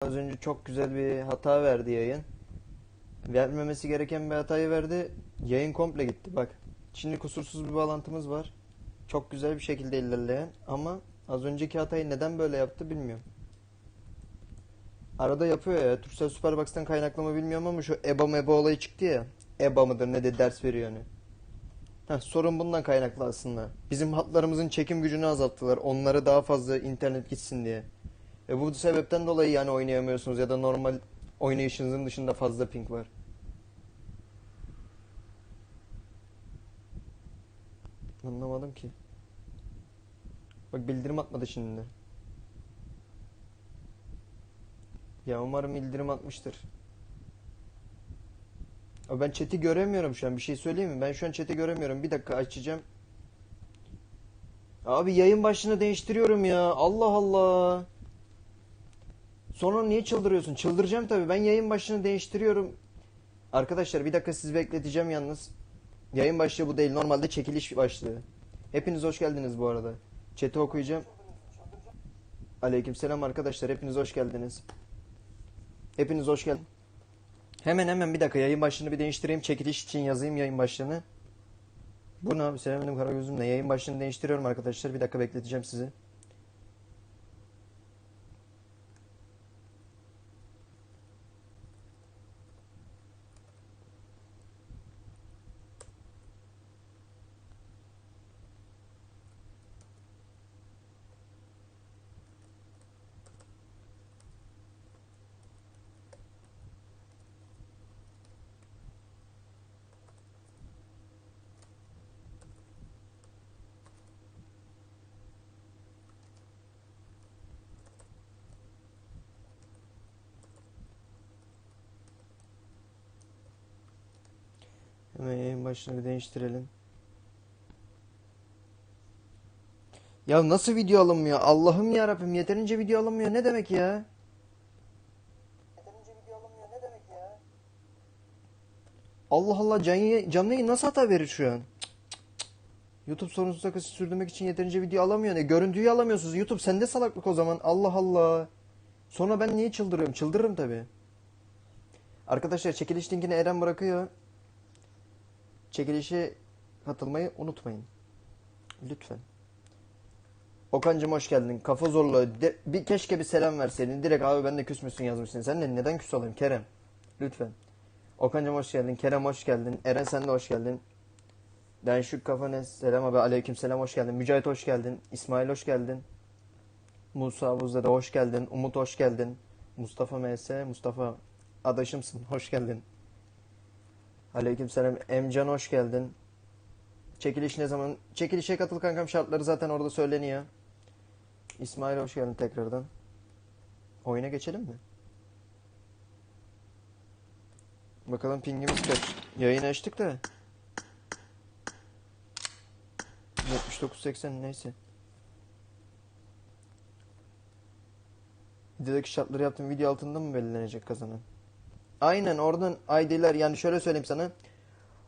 Az önce çok güzel bir hata verdi yayın. Vermemesi gereken bir hatayı verdi. Yayın komple gitti bak. Şimdi kusursuz bir bağlantımız var. Çok güzel bir şekilde ilerleyen ama az önceki hatayı neden böyle yaptı bilmiyorum. Arada yapıyor ya. Turkcell Superbox'tan kaynaklı mı bilmiyorum ama şu EBA meba olayı çıktı ya. EBA mıdır ne de ders veriyor hani. Heh, sorun bundan kaynaklı aslında. Bizim hatlarımızın çekim gücünü azalttılar. Onlara daha fazla internet gitsin diye. E bu sebepten dolayı yani oynayamıyorsunuz ya da normal oynayışınızın dışında fazla ping var. Anlamadım ki. Bak bildirim atmadı şimdi. Ya umarım bildirim atmıştır. Abi ben chat'i göremiyorum şu an. Bir şey söyleyeyim mi? Ben şu an chat'i göremiyorum. Bir dakika açacağım. Abi yayın başlığını değiştiriyorum ya. Allah Allah. Sonra niye çıldırıyorsun? Çıldıracağım tabii. Ben yayın başlığını değiştiriyorum. Arkadaşlar bir dakika sizi bekleteceğim yalnız. Yayın başlığı bu değil. Normalde çekiliş başlığı. Hepiniz hoş geldiniz bu arada. Chat'i okuyacağım. Aleykümselam arkadaşlar. Hepiniz hoş geldiniz. Hepiniz hoş geldin. Hemen hemen bir dakika yayın başlığını bir değiştireyim. Çekiliş için yazayım yayın başlığını. Bu ne abi? Selamünaleyküm Karagöz'üm. Ne yayın başlığını değiştiriyorum arkadaşlar. Bir dakika bekleteceğim sizi. Hemen yayın başlığını bir değiştirelim. Ya nasıl video alınmıyor? Allah'ım ya Rabbim yeterince video alınmıyor. Ne demek ya? Yeterince video alınmıyor. Ne demek ya? Allah Allah canlı, canlı yayın nasıl hata verir şu an? Cık, cık, cık. YouTube sorunsuz akışı sürdürmek için yeterince video alamıyor. Ne? Görüntüyü alamıyorsunuz. YouTube sende salaklık o zaman. Allah Allah. Sonra ben niye çıldırıyorum? Çıldırırım tabii. Arkadaşlar çekiliş linkini Eren bırakıyor. Çekilişe katılmayı unutmayın. Lütfen. Okan'cım hoş geldin. Kafa zorla. De- bir keşke bir selam verseydin. Direkt abi ben de küs müsün yazmışsın. Sen de neden küs olayım Kerem? Lütfen. Okan'cım hoş geldin. Kerem hoş geldin. Eren sen de hoş geldin. Ben şu kafana selam abi. Aleyküm selam hoş geldin. Mücahit hoş geldin. İsmail hoş geldin. Musa Buzda da hoş geldin. Umut hoş geldin. Mustafa MS. Mustafa adaşımsın. Hoş geldin. Aleykümselam. Emcan hoş geldin. Çekiliş ne zaman? Çekilişe katıl kankam şartları zaten orada söyleniyor. İsmail hoş geldin tekrardan. Oyuna geçelim mi? Bakalım pingimiz kaç. Yayını açtık da. 79-80 neyse. Videodaki şartları yaptığım video altında mı belirlenecek kazanan? Aynen oradan ID'ler yani şöyle söyleyeyim sana.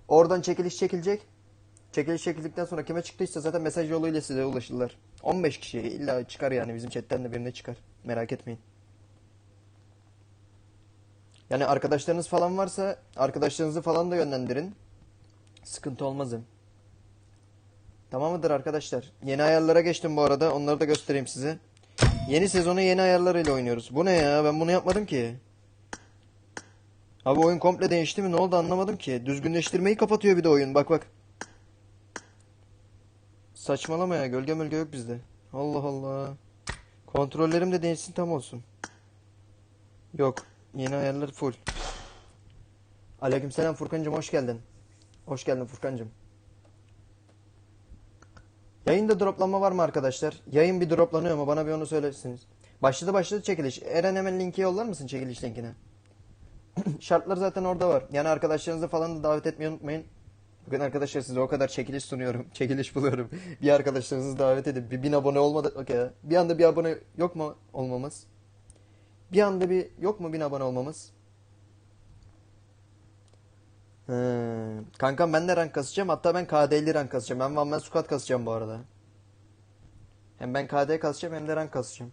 Oradan çekiliş çekilecek. Çekiliş çekildikten sonra kime çıktıysa zaten mesaj yoluyla size ulaşırlar. 15 kişiye illa çıkar yani bizim chatten de birine çıkar. Merak etmeyin. Yani arkadaşlarınız falan varsa arkadaşlarınızı falan da yönlendirin. Sıkıntı olmaz hem. Tamam mıdır arkadaşlar? Yeni ayarlara geçtim bu arada. Onları da göstereyim size. Yeni sezonu yeni ayarlarıyla oynuyoruz. Bu ne ya? Ben bunu yapmadım ki. Abi oyun komple değişti mi? Ne oldu anlamadım ki. Düzgünleştirmeyi kapatıyor bir de oyun. Bak bak. Saçmalama ya. Gölge mölge yok bizde. Allah Allah. Kontrollerim de değişsin tam olsun. Yok. Yeni ayarlar full. Aleykümselam Furkancığım hoş geldin. Hoş geldin Furkancığım. Yayında droplanma var mı arkadaşlar? Yayın bir droplanıyor mu? Bana bir onu söylersiniz. Başladı başladı çekiliş. Eren hemen linki yollar mısın çekiliş linkine? Şartlar zaten orada var. Yani arkadaşlarınızı falan da davet etmeyi unutmayın. Bugün arkadaşlar size o kadar çekiliş sunuyorum. Çekiliş buluyorum. Bir arkadaşlarınızı davet edin. Bir bin abone olmadı. Okey. Bir anda bir abone yok mu olmamız? Bir anda bir yok mu bin abone olmamız? He. Kankam ben de rank kasacağım. Hatta ben KD50 rank kasacağım. Ben One Man Squad kasacağım bu arada. Hem ben KD kasacağım hem de rank kasacağım.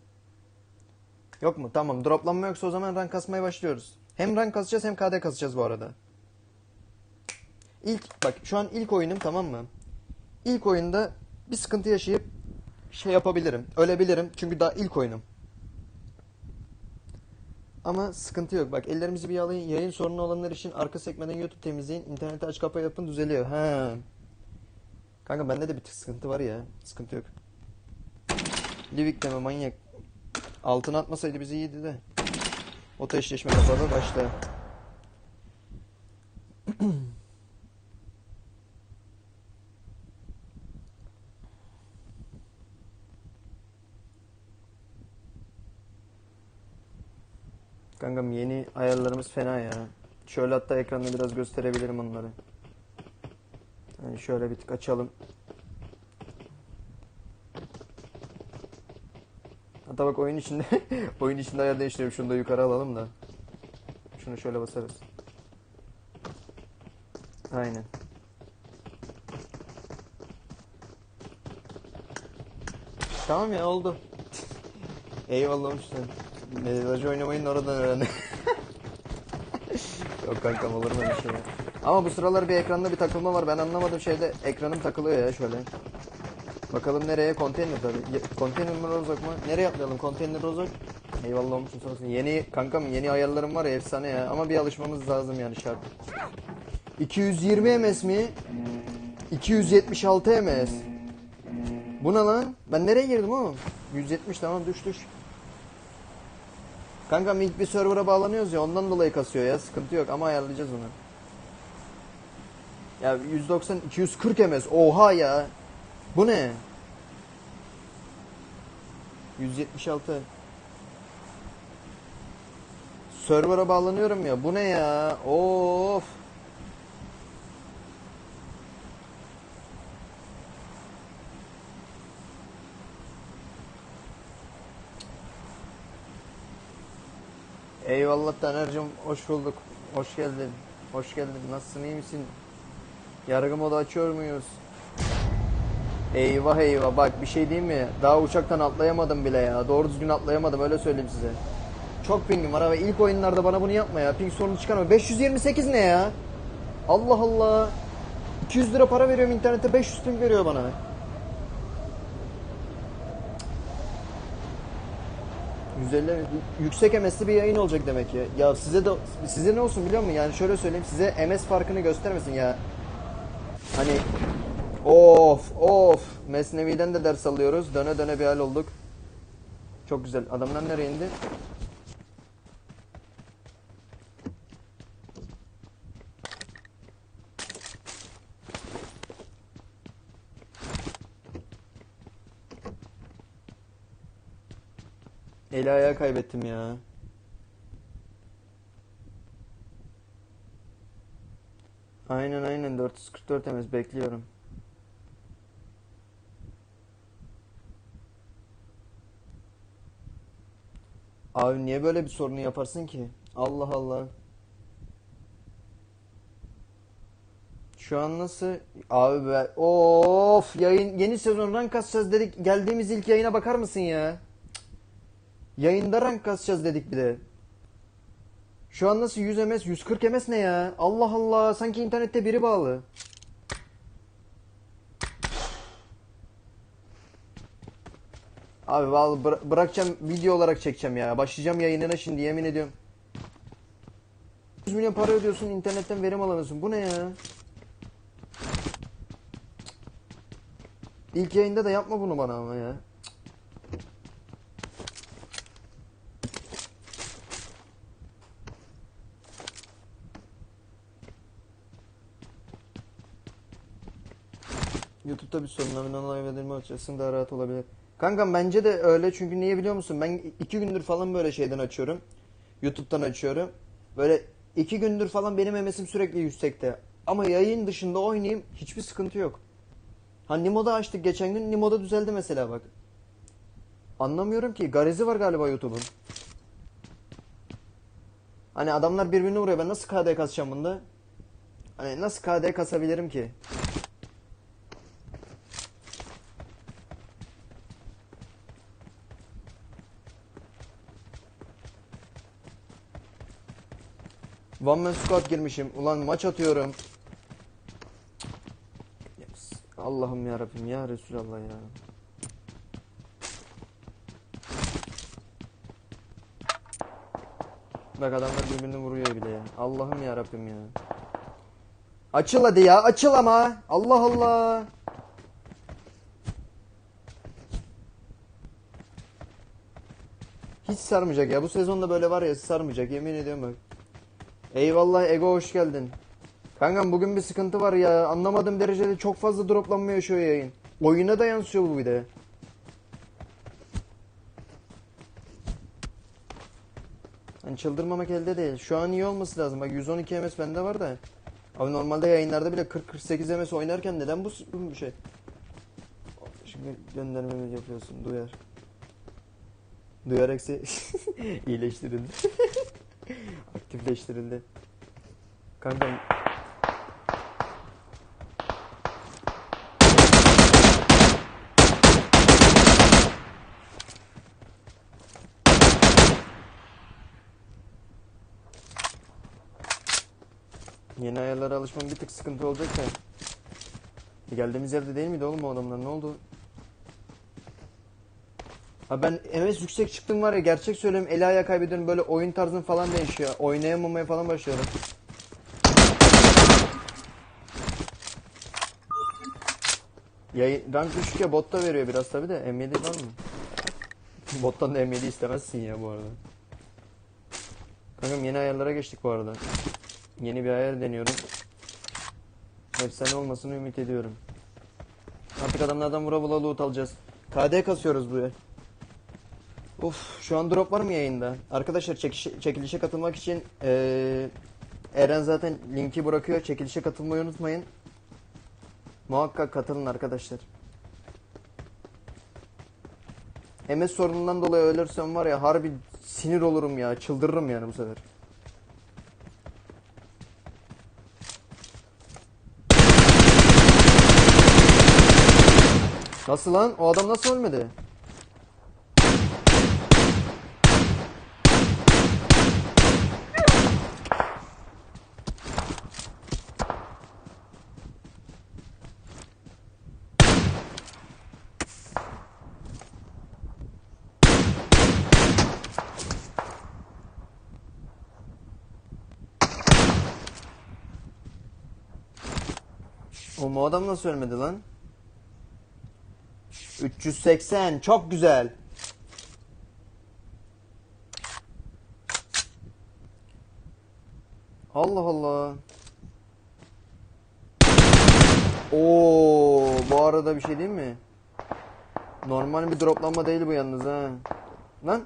Yok mu? Tamam. Droplanma yoksa o zaman rank kasmaya başlıyoruz. Hem rank kasacağız hem KD kasacağız bu arada. İlk bak şu an ilk oyunum tamam mı? İlk oyunda bir sıkıntı yaşayıp şey yapabilirim. Ölebilirim. Çünkü daha ilk oyunum. Ama sıkıntı yok. Bak ellerimizi bir yağlayın. Yayın sorunu olanlar için arka sekmeden YouTube temizleyin. İnterneti aç kapa yapın düzeliyor. Ha. Kanka bende de bir sıkıntı var ya. Sıkıntı yok. Livik deme manyak. Altına atmasaydı bizi iyiydi de. Oto eşleşme kafada başla. Kankam yeni ayarlarımız fena ya. Şöyle hatta ekranda biraz gösterebilirim onları. Yani şöyle bir tık açalım. Hatta bak oyun içinde oyun içinde ayar değiştiriyorum. Şunu da yukarı alalım da. Şunu şöyle basarız. Aynen. Tamam ya oldu. Eyvallah olmuşsun. Medvacı oynamayın oradan öğrendim. Yok kankam olur mu öyle şey? Ama bu sıralar bir ekranda bir takılma var. Ben anlamadım şeyde ekranım takılıyor ya şöyle. Bakalım nereye? Konteyner tabii. Konteyner rozok mu? Nereye atlayalım? Konteyner rozok. Eyvallah olmuşsun olsun. Yeni kankam yeni ayarlarım var ya efsane ya. Ama bir alışmamız lazım yani şart. 220 ms mi? 276 ms. Bu ne lan? Ben nereye girdim oğlum? 170 tamam düş düş. Kankam ilk bir server'a bağlanıyoruz ya ondan dolayı kasıyor ya sıkıntı yok ama ayarlayacağız onu. Ya 190 240 ms oha ya. Bu ne? 176. Server'a bağlanıyorum ya. Bu ne ya? Of. Eyvallah Taner'cim hoş bulduk. Hoş geldin. Hoş geldin. Nasılsın iyi misin? Yargı modu açıyor muyuz? Eyvah eyvah bak bir şey diyeyim mi? Daha uçaktan atlayamadım bile ya. Doğru düzgün atlayamadım öyle söyleyeyim size. Çok pingim var abi. İlk oyunlarda bana bunu yapma ya. Ping sorunu çıkarma. 528 ne ya? Allah Allah. 200 lira para veriyorum internette 500 ping veriyor bana. Güzel yüksek MS'li bir yayın olacak demek ya. Ya size de size ne olsun biliyor musun? Yani şöyle söyleyeyim size MS farkını göstermesin ya. Hani of of Mesnevi'den de ders alıyoruz. Döne döne bir hal olduk. Çok güzel. Adamlar nereye indi? Eli ayağı kaybettim ya. Aynen aynen 444 MS bekliyorum. Abi niye böyle bir sorunu yaparsın ki? Allah Allah. Şu an nasıl? Abi be. Of yayın yeni sezon rank kasacağız dedik. Geldiğimiz ilk yayına bakar mısın ya? Yayında rank kasacağız dedik bir de. Şu an nasıl 100 ms 140 ms ne ya? Allah Allah sanki internette biri bağlı. Abi vallahi bıra- bırakacağım video olarak çekeceğim ya. Başlayacağım yayınına şimdi yemin ediyorum. 100 milyon para ödüyorsun internetten verim alamıyorsun. Bu ne ya? İlk yayında da yapma bunu bana ama ya. YouTube'da bir sorun nominal live edilme açısından daha rahat olabilir. Kankam bence de öyle çünkü niye biliyor musun? Ben iki gündür falan böyle şeyden açıyorum. YouTube'dan açıyorum. Böyle iki gündür falan benim MS'im sürekli yüksekte. Ama yayın dışında oynayayım hiçbir sıkıntı yok. Ha Nimo'da açtık geçen gün Nimo'da düzeldi mesela bak. Anlamıyorum ki. Garezi var galiba YouTube'un. Hani adamlar birbirine vuruyor. Ben nasıl KD kasacağım bunda? Hani nasıl KD kasabilirim ki? One man squad girmişim. Ulan maç atıyorum. Yes. Allah'ım ya Rabbim ya Resulallah ya. Bak adamlar birbirini vuruyor bile ya. Allah'ım ya Rabbim ya. Açıl hadi ya açıl ama. Allah Allah. Hiç sarmayacak ya. Bu sezonda böyle var ya sarmayacak. Yemin ediyorum bak. Eyvallah Ego hoş geldin. Kankam bugün bir sıkıntı var ya. Anlamadığım derecede çok fazla droplanma yaşıyor yayın. Oyuna da yansıyor bu bir de. Hani çıldırmamak elde değil. Şu an iyi olması lazım. Bak 112 MS bende var da. Abi normalde yayınlarda bile 40-48 MS oynarken neden bu, bu şey? Şimdi göndermemi yapıyorsun. Duyar. Duyar eksi iyileştirildi. Aktifleştirildi. Kanka yeni ayarlara alışmam bir tık sıkıntı olacak. E, Geldiğimiz yerde değil miydi oğlum o adamlar? Ne oldu? Ha ben MS yüksek çıktım var ya gerçek söylüyorum eli ayağı kaybediyorum böyle oyun tarzım falan değişiyor. Oynayamamaya falan başlıyorum. Yayın, rank düşük ya bot da veriyor biraz tabi de M7 var mı? Bottan da M7 istemezsin ya bu arada. Kankam yeni ayarlara geçtik bu arada. Yeni bir ayar deniyorum. Efsane olmasını ümit ediyorum. Artık adamlardan vura vura loot alacağız. KD kasıyoruz bu ya. Of şu an drop var mı yayında? Arkadaşlar çekişe- çekilişe katılmak için eee, Eren zaten linki bırakıyor. Çekilişe katılmayı unutmayın. Muhakkak katılın arkadaşlar. MS sorunundan dolayı ölürsem var ya harbi sinir olurum ya. Çıldırırım yani bu sefer. Nasıl lan? O adam nasıl ölmedi? Adam nasıl ölmedi lan? 380 çok güzel. Allah Allah. Oo, bu arada bir şey değil mi? Normal bir droplanma değil bu yalnız ha. Lan.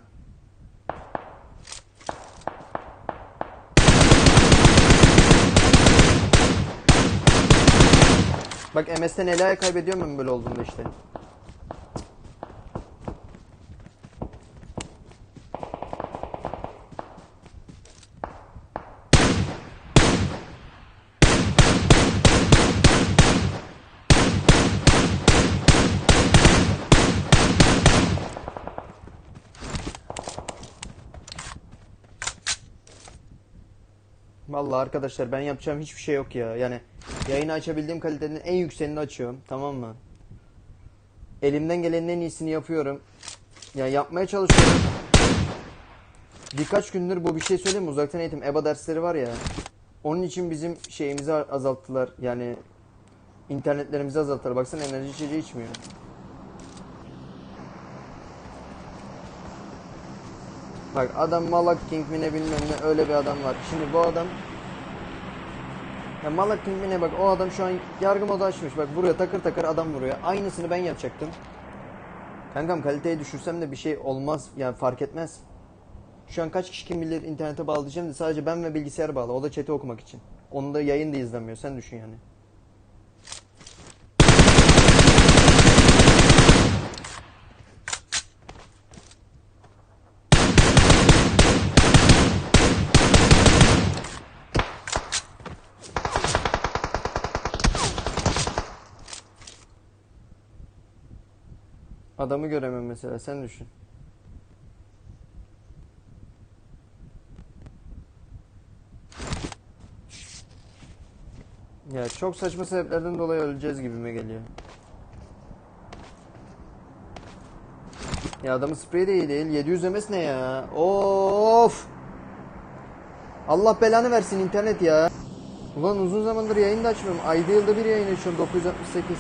Bak MS'ten el kaybediyorum ben böyle olduğunda işte. Vallahi arkadaşlar ben yapacağım hiçbir şey yok ya. Yani yayını açabildiğim kalitenin en yükseğini açıyorum. Tamam mı? Elimden gelenin en iyisini yapıyorum. Ya yapmaya çalışıyorum. Birkaç gündür bu bir şey söyleyeyim mi? Uzaktan eğitim EBA dersleri var ya. Onun için bizim şeyimizi azalttılar. Yani internetlerimizi azalttılar. Baksana enerji içeceği içmiyor. Bak adam Malak King mi ne bilmem ne öyle bir adam var. Şimdi bu adam ya Malak King mi ne bak o adam şu an yargı modu açmış. Bak buraya takır takır adam vuruyor. Aynısını ben yapacaktım. Kankam kaliteyi düşürsem de bir şey olmaz. Yani fark etmez. Şu an kaç kişi kim bilir internete bağlayacağım da sadece ben ve bilgisayar bağlı. O da chat'i okumak için. Onu da yayın da izlemiyor. Sen düşün yani. Adamı göremem mesela. Sen düşün. Ya çok saçma sebeplerden dolayı öleceğiz gibime geliyor. Ya adamın spreyi de iyi değil. 700 MS ne ya? Of! Allah belanı versin internet ya. Ulan uzun zamandır yayın da açmıyorum. Ayda yılda bir yayın açıyorum. 968.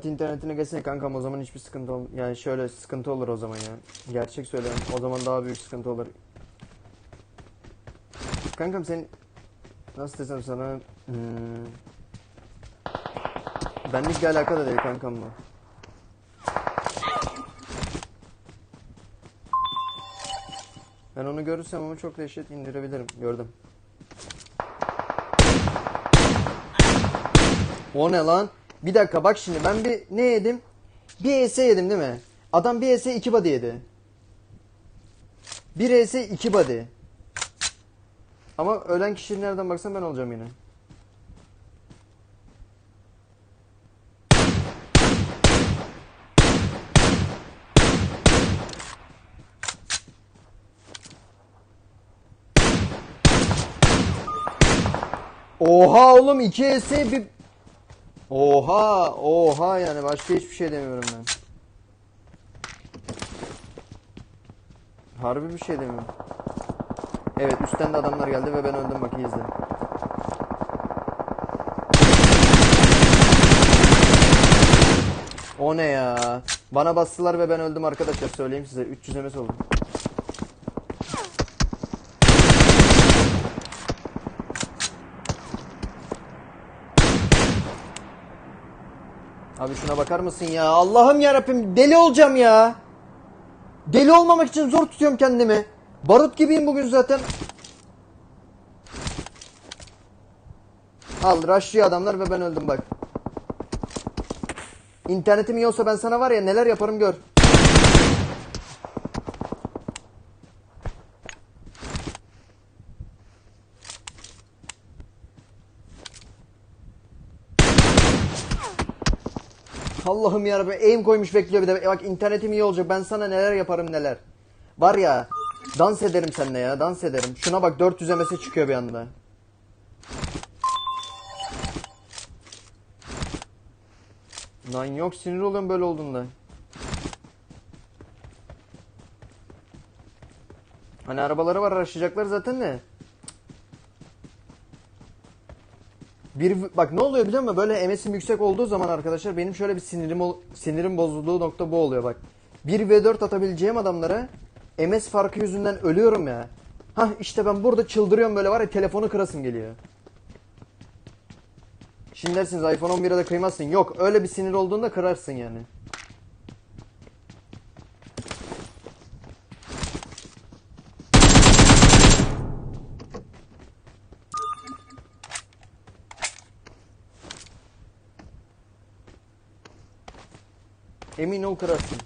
Hat internetine geçsene kankam o zaman hiçbir sıkıntı ol yani şöyle sıkıntı olur o zaman ya. Gerçek söylüyorum. O zaman daha büyük sıkıntı olur. Kankam sen nasıl desem sana hmm, benlikle alakalı değil kankam bu. Ben onu görürsem ama çok dehşet indirebilirim. Gördüm. O ne lan? Bir dakika bak şimdi ben bir ne yedim? Bir ES yedim değil mi? Adam bir ES iki body yedi. Bir ES iki body. Ama ölen kişi nereden baksan ben olacağım yine. Oha oğlum 2 ES bir Oha, oha yani başka hiçbir şey demiyorum ben. Harbi bir şey demiyorum. Evet üstten de adamlar geldi ve ben öldüm bak izle. O ne ya? Bana bastılar ve ben öldüm arkadaşlar söyleyeyim size 300 MS oldu. Abi şuna bakar mısın ya? Allah'ım yarabbim deli olacağım ya. Deli olmamak için zor tutuyorum kendimi. Barut gibiyim bugün zaten. Al rushlıyor adamlar ve ben öldüm bak. İnternetim iyi olsa ben sana var ya neler yaparım gör. Allah'ım yarabbim aim koymuş bekliyor bir de. Bak internetim iyi olacak ben sana neler yaparım neler. Var ya dans ederim seninle ya dans ederim. Şuna bak 400 MS çıkıyor bir anda. Lan yok sinir oluyorum böyle olduğunda. Hani arabaları var araştıracaklar zaten de. Bir bak ne oluyor biliyor musun? Böyle MS'im yüksek olduğu zaman arkadaşlar benim şöyle bir sinirim sinirim bozulduğu nokta bu oluyor bak. 1 v 4 atabileceğim adamlara MS farkı yüzünden ölüyorum ya. Hah işte ben burada çıldırıyorum böyle var ya telefonu kırasım geliyor. Şimdi dersiniz iPhone 11'e de kıymazsın. Yok öyle bir sinir olduğunda kırarsın yani. Emin ol kırarsın.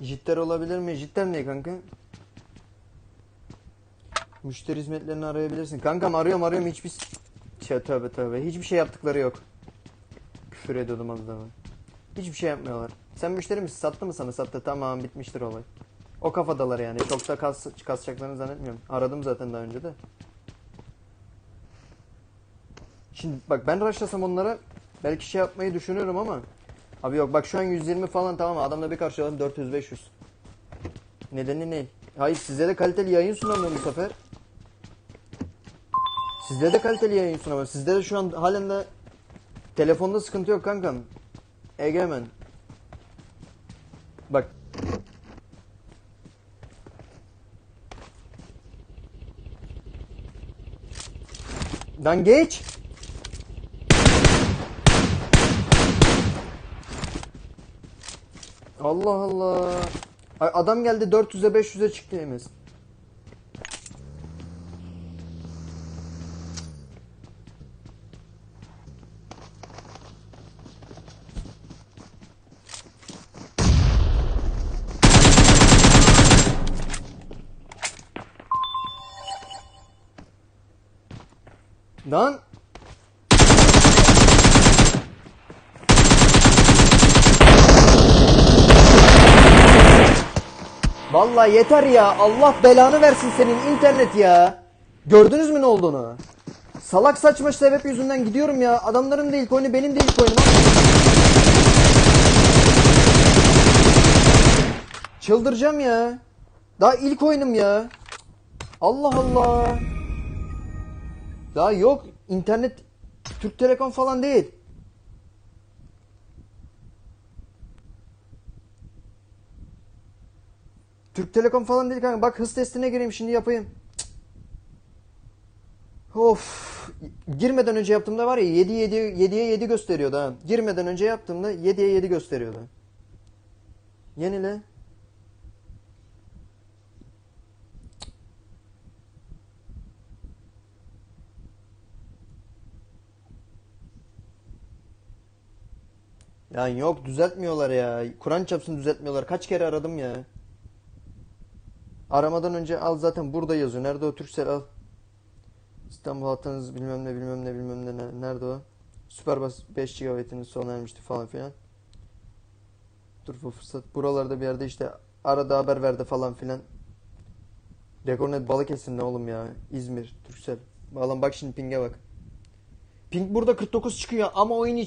Jitter olabilir mi? Jitter ne kanka? Müşteri hizmetlerini arayabilirsin. Kankam arıyorum arıyorum hiçbir... Şey, tövbe tövbe. Hiçbir şey yaptıkları yok. Küfür ediyordum az daha. Hiçbir şey yapmıyorlar. Sen müşteri misin? Sattı mı sana? Sattı. Tamam bitmiştir olay. O kafadalar yani. Çok da kas, kasacaklarını zannetmiyorum. Aradım zaten daha önce de. Şimdi bak ben rushlasam onlara belki şey yapmayı düşünüyorum ama Abi yok bak şu an 120 falan tamam adamla bir karşılayalım 400-500. Nedeni ne? Hayır size de kaliteli yayın sunamıyorum bu sefer. Sizde de kaliteli yayın sunamıyorum. Sizde de şu an halen de telefonda sıkıntı yok kankam. Egemen. Bak Lan geç. Allah Allah. Ay, Adam geldi 400'e 500'e çıktı Emez. Lan. Vallahi yeter ya. Allah belanı versin senin internet ya. Gördünüz mü ne olduğunu? Salak saçma sebep yüzünden gidiyorum ya. Adamların da ilk oyunu benim de ilk oyunum ama. Çıldıracağım ya. Daha ilk oyunum ya. Allah Allah. Daha yok. internet Türk Telekom falan değil. Türk Telekom falan değil kanka. Bak hız testine gireyim şimdi yapayım. Of. Girmeden önce yaptığımda var ya 7 7 7'ye 7 gösteriyordu ha. Girmeden önce yaptığımda 7'ye 7 gösteriyordu. Yenile. Ya yok düzeltmiyorlar ya. Kur'an çapsın düzeltmiyorlar. Kaç kere aradım ya. Aramadan önce al zaten burada yazıyor. Nerede o Türksel al. İstanbul hattınız bilmem ne bilmem ne bilmem ne. ne- Nerede o? Süperbas 5 GB'iniz sona ermişti falan filan. Dur bu fırsat. Buralarda bir yerde işte arada haber verdi falan filan. Rekornet Balıkesir ne oğlum ya? İzmir, Türksel. Bağlan bak şimdi ping'e bak. Ping burada 49 çıkıyor ama oyun için